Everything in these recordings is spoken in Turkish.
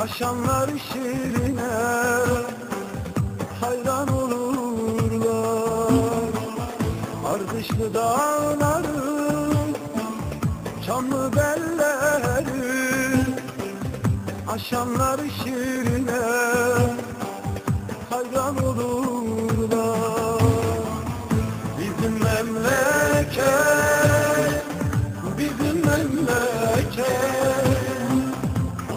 Aşanlar şirine Hayran olurlar. Ardışlı dağları Çamlı belleri Aşanlar şirine Hayran olurlar. Bizim memleket Bizim memleket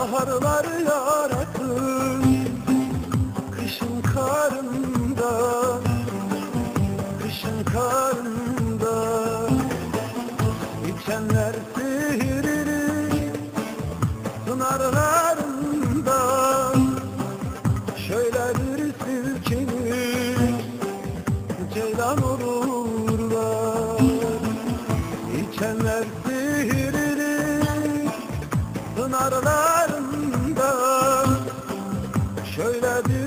Baharlar yarattı kışın karından Kışın karından İçenler Şöyle bir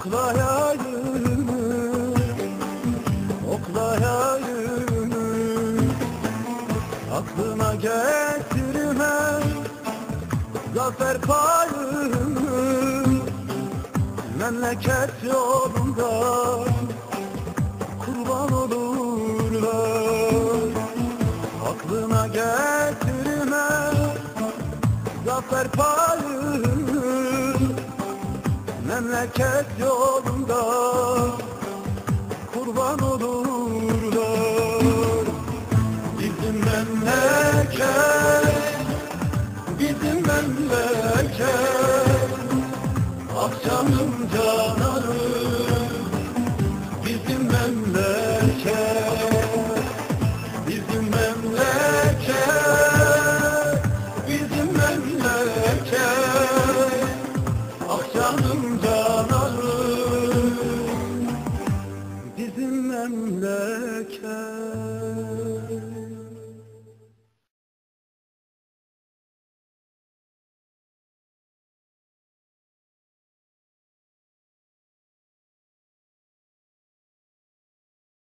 oklayayım Oklayayım Aklına getirme zafer payını. Memleket yolunda kurban olurlar. Aklına getirme zafer payını Memleket yolunda kurban olurlar. Bizim memleket